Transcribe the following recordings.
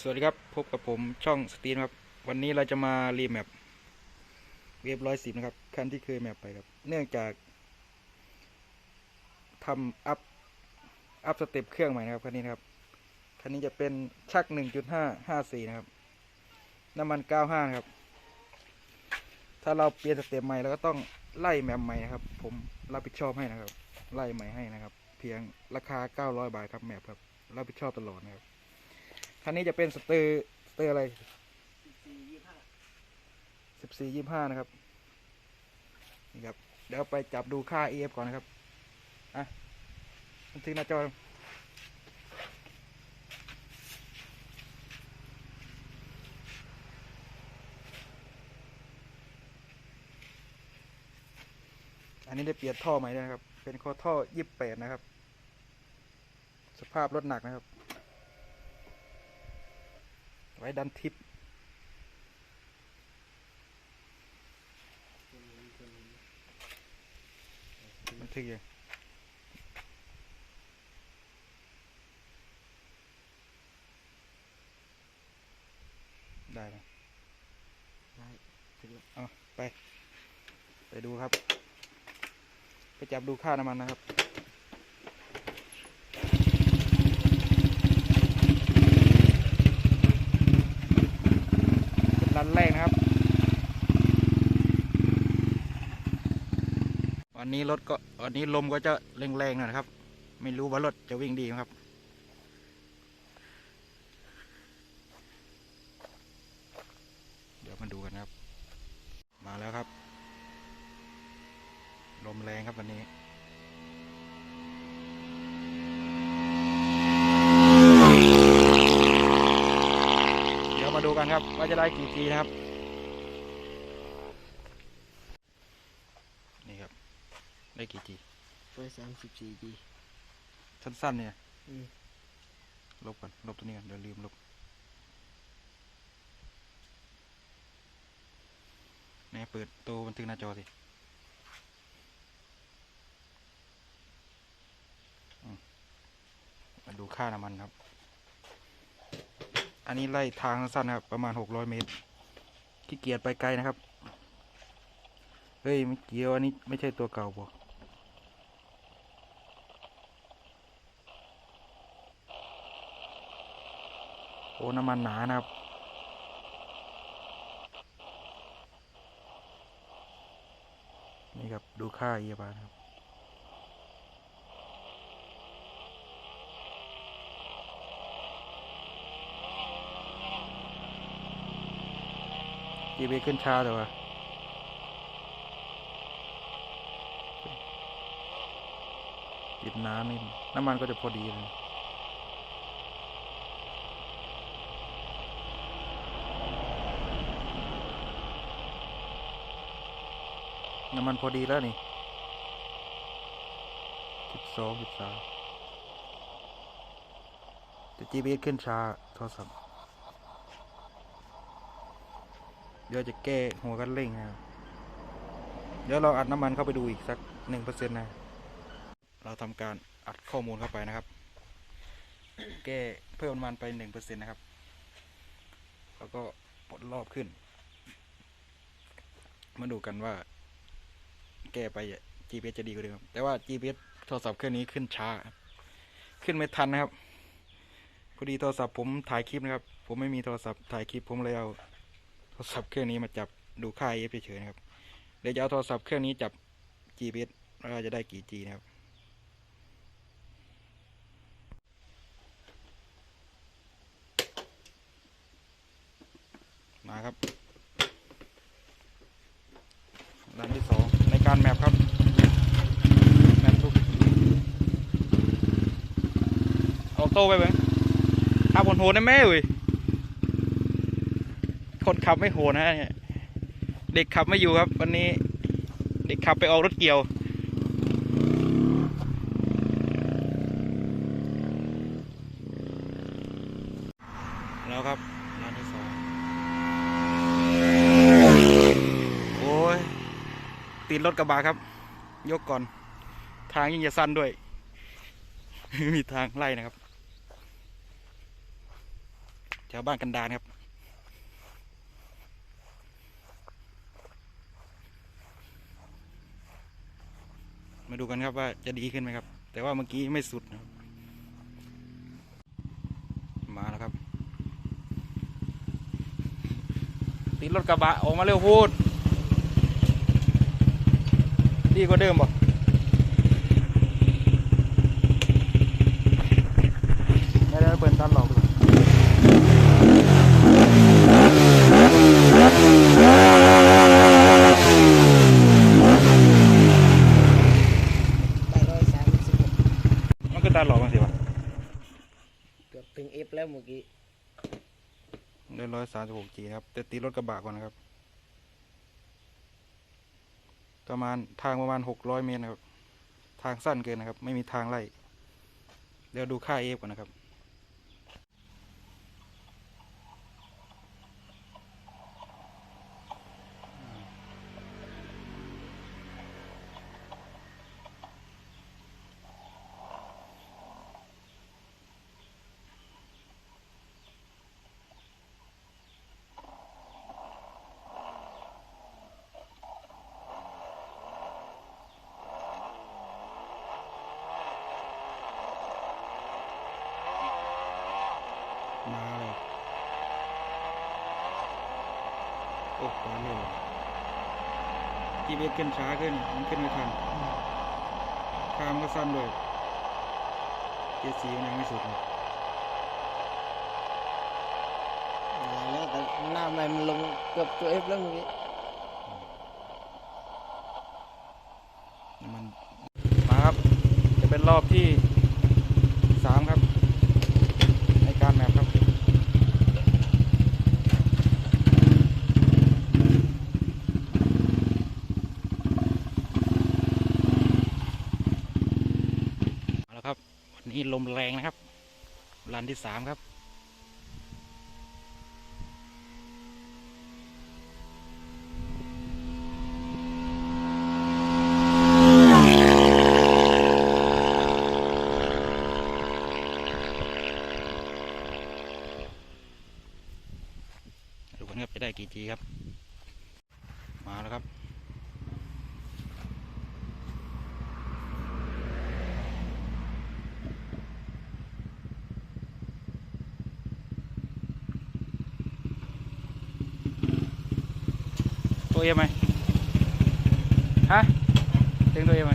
สวัสดีครับ พบกับผมช่องสตรีนครับ วันนี้เราจะมารีแมปเวฟร้อยสิบนะครับคันที่เคยแมปไปครับ เนื่องจากทำอัพ อัพสเต็ปเครื่องใหม่นะครับคันนี้นะครับคันนี้จะเป็นชักหนึ่งจุดห้าห้าสี่นะครับ น้ำมันเก้าห้านะครับ ถ้าเราเปลี่ยนสเต็ปใหม่เราก็ต้องไล่แมปใหม่นะครับ ผมรับผิดชอบให้นะครับ ไล่ใหม่ให้นะครับ เพียงราคาเก้าร้อยบาทครับแมปครับรับผิดชอบตลอดนะครับ คันนี้จะเป็นสเตอร์สเตอร์อะไรสิบสี่ยี่ห้านะครับ นี่ครับ เดี๋ยวไปจับดูค่า EF ก่อนนะครับ อะบันทึกหน้าจออันนี้ได้เปลี่ยนท่อใหม่ด้วยนะครับ เป็นข้อท่อยี่สิบแปดนะครับ สภาพรถหนักนะครับ ว้ดันทิปบันทึกยังได้ไหมได้ถึงแล้วเอาไป ไปดูครับ ไปจับดูค่าน้ำมันนะครับ เป็นรันแรกนะครับ วั นนี้รถก็วันนี้ลมก็จะแรงๆหน่อยนะครับ ไม่รู้ว่ารถจะวิ่งดีไหมครับ เดี๋ยวมาดูกันครับ มาแล้วครับ ลมแรงครับวันนี้เดี๋ยวมาดูกันครับว่าจะได้กี่ทีนะครับ นี่ครับ ได้กี่ที ร้อย สามสิบสี่ดีสั้นๆ เนี่ยอืมลบก่อนลบตัวนี้ก่อนเดี๋ยวลืมลบแม่เปิดตัวบันทึกหน้าจอสิอืมมาดูค่าน้ำมันครับ อันนี้ไล่ทางสั้นๆนะครับ ประมาณหกร้อยเมตร ขี้เกียจไปไกลนะครับ เฮ้ยไม่เกี่ยวอันนี้ไม่ใช่ตัวเก่าบอก อ้น้ำมันหนานะครับ นี่ครับดูค่าเอียบานครับจีบีขึ้นช้าแต่ว่าปิดน้ำนี่น้ำมันก็จะพอดีเลย น้ำมันพอดีแล้วนี่สิบสองสิบสามแต่ GPS ขึ้นช้าโทรศัพท์เดี๋ยวจะแก้หัวกันเร่งนะเดี๋ยวเราอัดน้ำมันเข้าไปดูอีกสักหนึ่งเปอร์เซ็นต์นะ เราทำการอัดข้อมูลเข้าไปนะครับ แก้เพิ่มน้ำมันไปหนึ่งเปอร์เซ็นต์นะครับ แล้วก็ปลดรอบขึ้น มาดูกันว่า แก้ไป GPS จะดีกว่าเดิมแต่ว่า GPS โทรศัพท์เครื่องนี้ขึ้นช้า ขึ้นไม่ทันนะครับพอดีโทรศัพท์ผมถ่ายคลิปนะครับ ผมไม่มีโทรศัพท์ถ่ายคลิปผมเลยเอาโทรศัพท์เครื่องนี้มาจับดูค่า EF เฉยๆนะครับเดี๋ยวจะเอาโทรศัพท์เครื่องนี้จับ GPS ว่าจะได้กี่ G นะครับมาครับด้านที่สอง การแมปครับแมปทุกเอาโต้ไปไหมขับโหนได้ไหมเว้ยคนขับไม่โหนนะเด็กขับไม่อยู่ครับ วันนี้ เด็กขับไปออกรถเกี่ยวครับร้านที่สองโอ้ย ติดรถกระบะครับ ยกก่อน ทางยิ่งจะสั้นด้วย มีทางไล่นะครับจะถวบ้านกันดารครับมาดูกันครับว่าจะดีขึ้นไหมครับ แต่ว่าเมื่อกี้ไม่สุดนะครับมาแล้วครับ ติดรถกระบะออกมาเร็วพูด ดีกว่าเดิมบ่ไม่ได้เปิดตันหลอกเลยได้ร้อยสามสิบหกมันก็ตันหลอกบางสิวะเกือบถึงเอฟแล้วเมื่อกี้ได้ร้อยสามสิบหกจีครับแต่ตีรถกระบะก่อนนะครับ ประมาณทางประมาณหกร้อยเมตรนะครับ ทางสั้นเกินนะครับ ไม่มีทางไล่เดี๋ยวดูค่าเอฟก่อนนะครับ มาเลยโอ้ขวาเร็ว จีเบขึ้นช้าขึ้น มันขึ้นไม่ทันทางก็สั้นเลยเกียร์สีมันยังไม่สุดเลยแล้วแต่หน้ามันลงเกือบตัวเอฟแล้วเมื่อกี้ มันมาครับ จะเป็นรอบที่สามครับ ในการแมปครับ เอาละครับ วั นี้ลมแรงนะครับ รันที่สามครับ ดูกันครับจะได้กี่ทีครับ มาแล้วครับ ตัวเองไหมฮะเต็งตัวเองไหม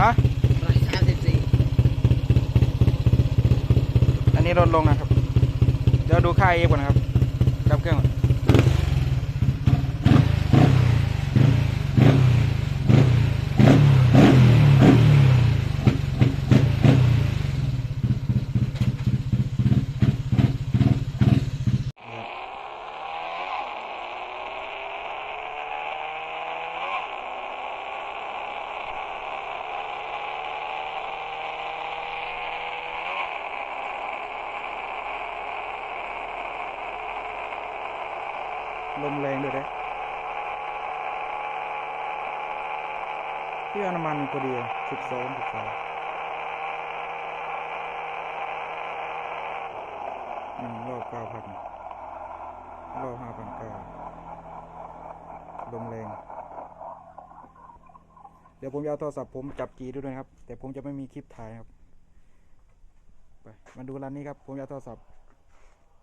ฮะอันนี้ลดลงนะครับ เดี๋ยวดูค่าเอฟก่อนนะครับดับเครื่องก่อน ที่อน้ำมันพอดีสิบสองสิบสองหนึ่งรอบเก้าพันรอบห้าพันเก้าลมแรง เดี๋ยวผมจะเอาโทรศัพท์ผมจับจีด้วยนะครับ แต่ผมจะไม่มีคลิปถ่ายครับ ไป มาดูร้านนี้ครับ ผมจะเอาโทรศัพท์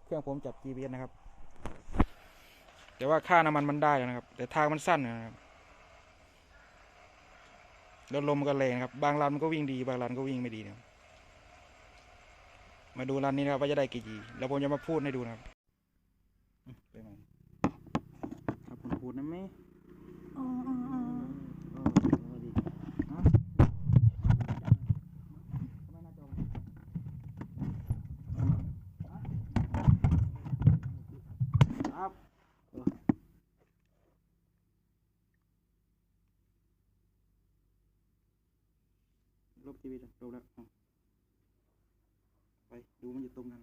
เครื่องผมจับ GPS นะครับ แต่ว่าค่าน้ำมันมันได้แล้วนะครับ แต่ทางมันสั้นนะครับ แล้วลมก็แรงนะครับ บางรันมันก็วิ่งดี บางรันก็วิ่งไม่ดีนะครับมาดูรันนี้นะครับว่าจะได้กี่จีแล้วผมจะมาพูดให้ดูนะครับอืมไปไหนครับผมพูดนะไหมอ๋อดี ฮะทำไมหน้าจอมันครับ ชีวีจ้ะลบแล้วไปดูมันอยู่ตรงนั้น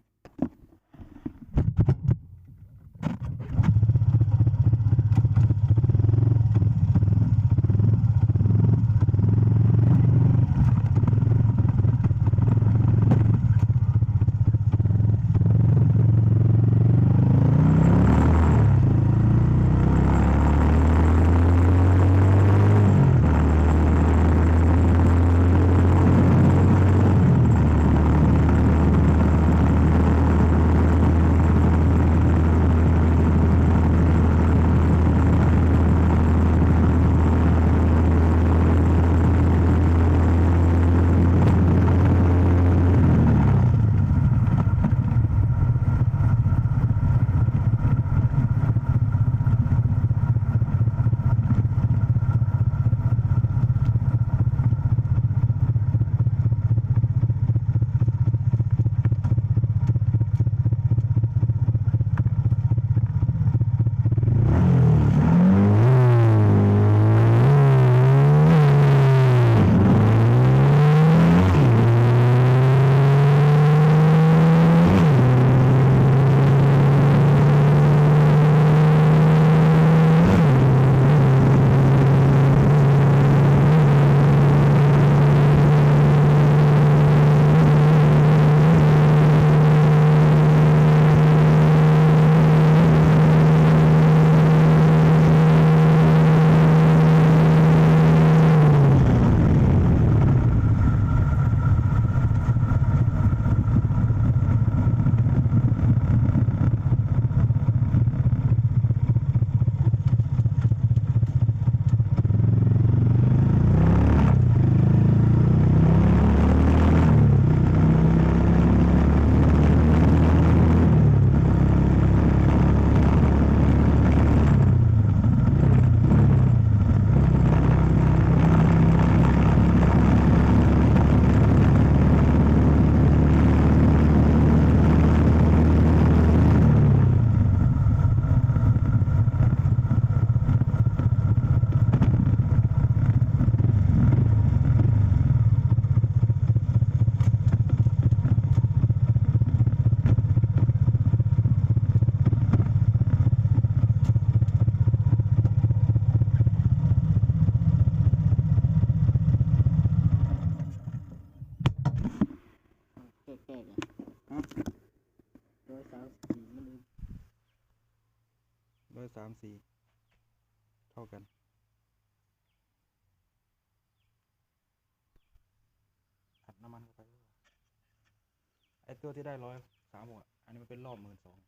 ไอตัวที่ได้ร้อยสามหกอันนี้มันเป็นรอบหมื่นสอง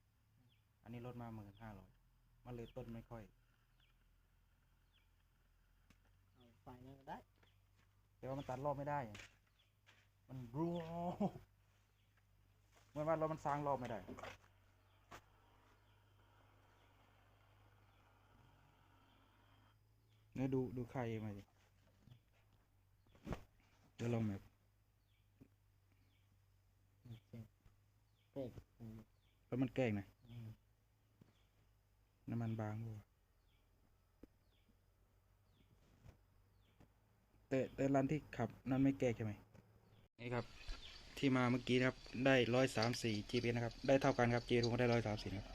อันนี้ลดมาหมื่นห้าร้อยมันเลยต้นไม่ค่อย เอาไฟนั่นก็ได้ แต่ว่ามันตัดรอบไม่ได้ไงมันรัวเหมือนว่ารถมันสร้างรอบไม่ได้เนี่ยดูดูค่าเอมาดิเดี๋ยวลองแบบ โอเค เป๊กอืมแล้วมันแกล้งนะอืมน้ำมันบางบ่วะแต่แต่ร้านที่ขับนั้นไม่แก้ใช่ไหมนี่ครับ ที่มาเมื่อกี้นะครับ ได้ร้อยสามสี่ GPS นะครับ ได้เท่ากันครับ J รูก็ได้ร้อยสามสี่ครับ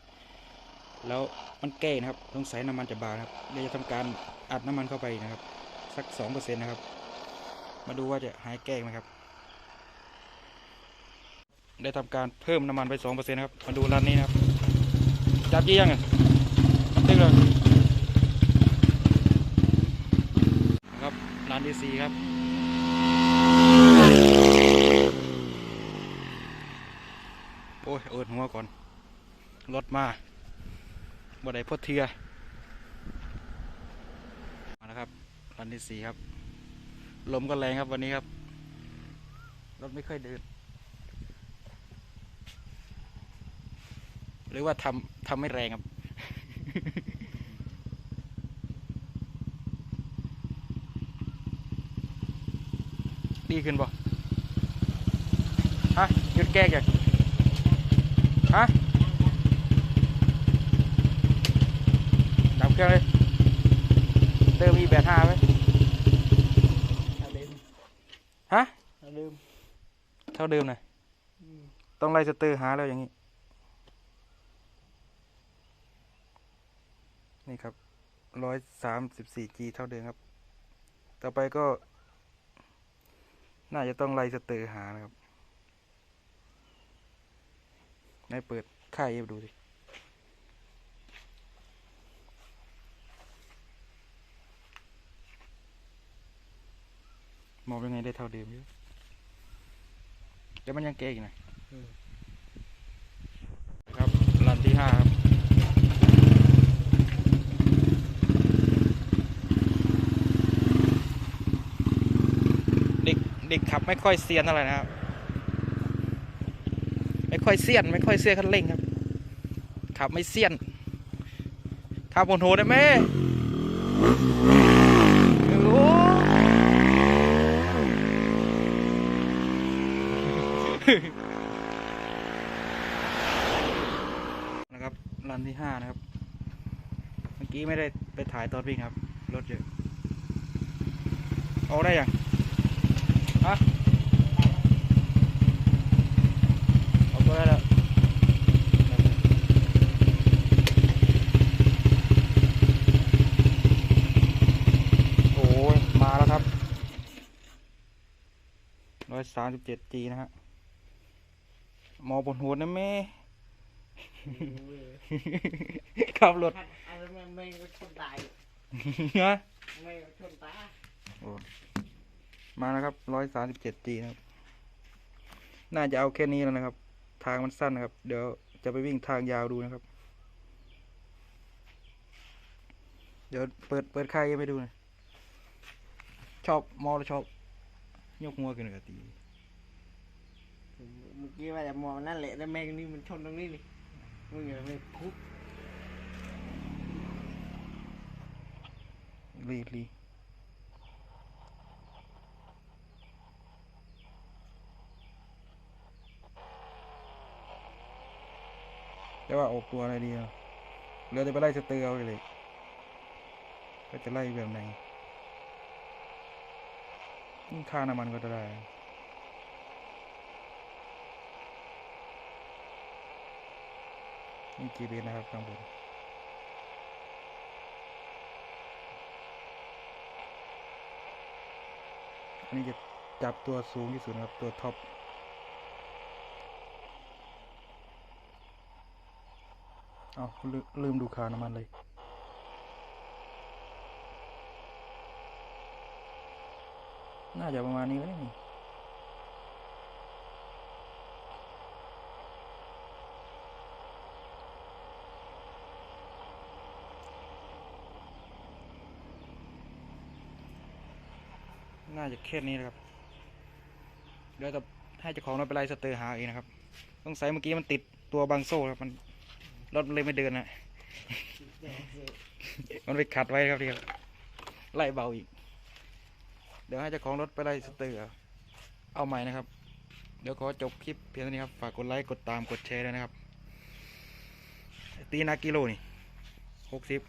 แล้วมันแก้นะครับสงสัยน้ำมันจะบางนะครับเดี๋ยวจะทำการอัดน้ำมันเข้าไปนะครับ สักสองเปอร์เซ็นต์นะครับ มาดูว่าจะหายแก้ไหมครับ ได้ทำการเพิ่มน้ำมันไปสองเปอร์เซ็นต์ครับมาดูร้านนี้นะครับจับยี่ยังไงตึ้งเลยนะครับร้านที่สี่ครับโอ้ยเอิดหัวก่อนรถมาบ่ได้พดเทือมาแล้วครับร้านที่สี่ครับลมก็แรงครับวันนี้ครับรถไม่ค่อยเดิน หรือว่าทำทำไม่แรงครับ ดีขึ้นบ่ฮะหยุดแก้กันฮะดับเครื่องเลยเติมอีแบตห้าไว้ถ้าเดิมฮะถ้าเดิมเท่าเดิมนะอืมต้องไล่สเตอร์หาแล้วอย่างนี้ นี่ครับร้อยสามสิบสี่ G เท่าเดิมครับ ต่อไปก็ น่าจะต้องไล่สเตอร์หานะครับให้เปิดค่ายเอฟดูสิมองยังไงได้เท่าเดิมอยู่แต่มันยังเก๊อีกนะอืมครับรันที่ห้าครับ เด็กเด็กขับไม่ค่อยเซียนเท่าไหร่นะครับ ไม่ค่อยเซียน ไม่ค่อยเซียนคันเร่งครับ ขับไม่เซียน ขับโหดโหได้ไหมนะครับรันที่ห้านะครับ เมื่อกี้ไม่ได้ไปถ่ายตอนวิ่งครับ รถเยอะ เอาได้ยัง ฮะเอาตัวได้แล้วโอ้ยมาแล้วครับร้อย สามสิบเจ็ดจีนะฮะหมอบนหัวนะแม่ขับรถอะไรไม่ไม่ชนตายนะไม่ชนตาโอ้มาแล้วครับร้อยสามสิบเจ็ดจีนะครับ น่าจะเอาแค่นี้แล้วนะครับ ทางมันสั้นนะครับ เดี๋ยวจะไปวิ่งทางยาวดูนะครับ เดี๋ยวเปิดเปิดค่ายยังไม่ดูหนะชอบมอหรือชอบ ยกหัวกันเลยตีเมื่อกี้ว่าจะมองนั่นแหละแต่แม่งนี่มันชนตรงนี้นี่มึงอย่าไปคุกรีรีแต่ว่าออกตัวอะไรดีอะเหลือแต่ไปไล่สเตอร์เอาเลยก็จะไล่แบบไหนอืม ค่าน้ำมันก็จะได้นี่ GPS นะครับข้างบนอันนี้จะจับตัวสูงที่สุดนะครับตัวท็อปเอาลลืมดูค่าน้ำมันเลย น่าจะประมาณนี้ก็ได้นี่น่าจะแค่นี้นะครับ เดี๋ยวจะให้เจ้าของรถไปไล่สเตอร์หาเองนะครับ ต้องใส่เมื่อกี้มันติดตัวบางโซ่ครับ มันรถมันเลยไม่เดินนะมันไปขัดไว้ครับที่ครับไล่เบาอีก เดี๋ยวให้เจ้าของรถไปไล่สเตอร์เอาใหม่นะครับ เดี๋ยวขอจบคลิปเพียงเท่านี้ครับ ฝากกดไลค์ กดตาม กดแชร์ด้วยนะครับ ตีนากิโลนี่หกสิบ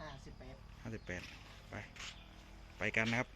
ห้าสิบแปดห้าสิบแปดไป ไปกันนะครับ